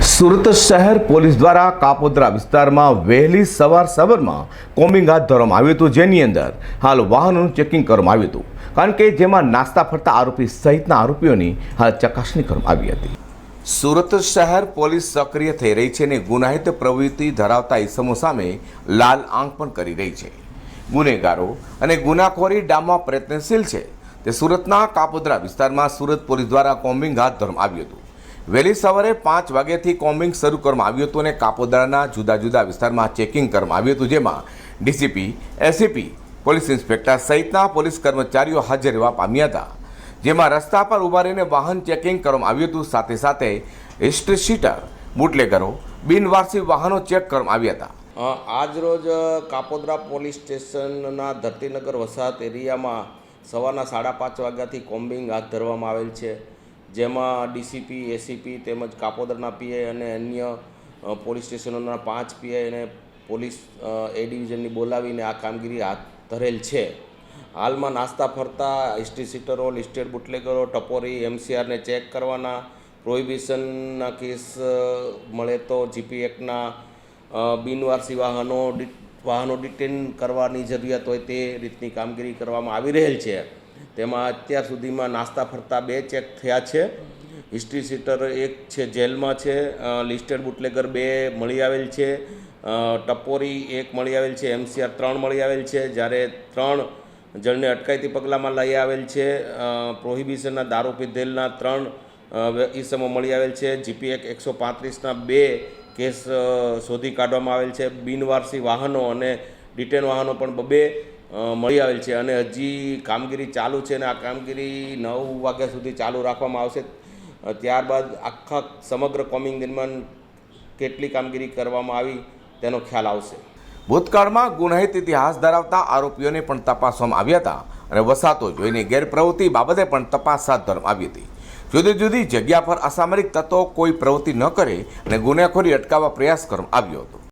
સુરત શહેર પોલીસ દ્વારા કાપોદ્રા વિસ્તારમાં વહેલી સવાર સવારમાં કોમ્બિંગ હાથ ધરવામાં આવ્યું હતું, જેની અંદર હાલ વાહનોનું ચેકિંગ કરવામાં આવ્યું હતું. કારણ કે જેમાં નાસ્તા ફરતા આરોપી સહિતના આરોપીઓની હાલ ચકાસણી કરવામાં આવી હતી. સુરત શહેર પોલીસ સક્રિય થઈ રહી છે અને ગુનાહિત પ્રવૃત્તિ ધરાવતા ઇસમો સામે લાલ આંખ પણ કરી રહી છે. ગુનેગારો અને ગુનાખોરી ડામવા પ્રયત્નશીલ છે. તે સુરતના કાપોદ્રા વિસ્તારમાં સુરત પોલીસ દ્વારા કોમ્બિંગ હાથ ધરવામાં આવ્યું હતું. વહેલી સવારે પાંચ વાગ્યાથી કોમ્બિંગ શરૂ કરવામાં આવ્યું હતું અને કાપોદરાના જુદા જુદા વિસ્તારમાં ચેકિંગ કરવામાં આવ્યું હતું, જેમાં ડીસીપી એસીપી પોલીસ ઇન્સ્પેક્ટર સહિતના પોલીસ કર્મચારીઓ હાજર રહેવા પામ્યા હતા. જેમાં રસ્તા પર ઊભા રહીને વાહન ચેકિંગ કરવામાં આવ્યું હતું. સાથે સાથે હિસ્ટ્રી શીટર, બુટલેગરો, બિનવારસી વાહનો ચેક કરવામાં આવ્યા હતા. આજરોજ કાપોદરા પોલીસ સ્ટેશનના ધરતીનગર વસાહત એરિયામાં સવારના સાડા પાંચ વાગ્યાથી કોમ્બિંગ હાથ ધરવામાં આવેલ છે. જેમાં ડીસીપી એસીપી તેમજ કાપોદરના પીઆઈ અને અન્ય પોલીસ સ્ટેશનોના પાંચ પીઆઈ અને પોલીસ એ ડિવિઝનની બોલાવીને આ કામગીરી હાથ ધરેલ છે. હાલમાં નાસ્તા ફરતા હિસ્ટ્રી સીટરો, લિસ્ટેડ બુટલેગરો, ટપોરી એમસીઆરને ચેક કરવાના, પ્રોહિબિશનના કેસ મળે તો જીપી એક્ટના બિનવારસી વાહનો વાહનો ડિટેન કરવાની જરૂરિયાત હોય તે રીતની કામગીરી કરવામાં આવી રહેલ છે. તેમાં અત્યાર સુધીમાં નાસ્તા ફરતા બે ચેક થયા છે. હિસ્ટ્રી સીટર એક છે, જેલમાં છે લિસ્ટેડ બુટલેગર બે મળી આવેલ છે ટપોરી એક મળી આવેલ છે, એમસીઆર ત્રણ મળી આવેલ છે, જ્યારે ત્રણ જણને અટકાયતી પગલાંમાં લઈ આવેલ છે પ્રોહિબિશનના દારૂ પીધેલના ત્રણ ઈસમો મળી આવેલ છે, જીપી એક એકસો પાંત્રીસના બે કેસ શોધી કાઢવામાં આવેલ છે, બિનવારસી વાહનો અને ડિટેન વાહનો પણ બબે મળી આવેલ છે અને હજી કામગીરી ચાલુ છે અને આ કામગીરી નવ વાગ્યા સુધી ચાલુ રાખવામાં આવશે. ત્યારબાદ આખા સમગ્ર કોમિંગ દરમિયાન કેટલી કામગીરી કરવામાં આવી તેનો ખ્યાલ આવશે. ભૂતકાળમાં ગુનાહિત ઇતિહાસ ધરાવતા આરોપીઓને પણ તપાસવામાં આવ્યા હતા અને વસાતો જોઈને ગેરપ્રવૃત્તિ બાબતે પણ તપાસ હાથ ધરવામાં આવી હતી. જુદી જુદી જગ્યા પર અસામરિક તત્વો કોઈ પ્રવૃત્તિ ન કરે અને ગુનેખોરી અટકાવવા પ્રયાસ કરવામાં આવ્યો હતો.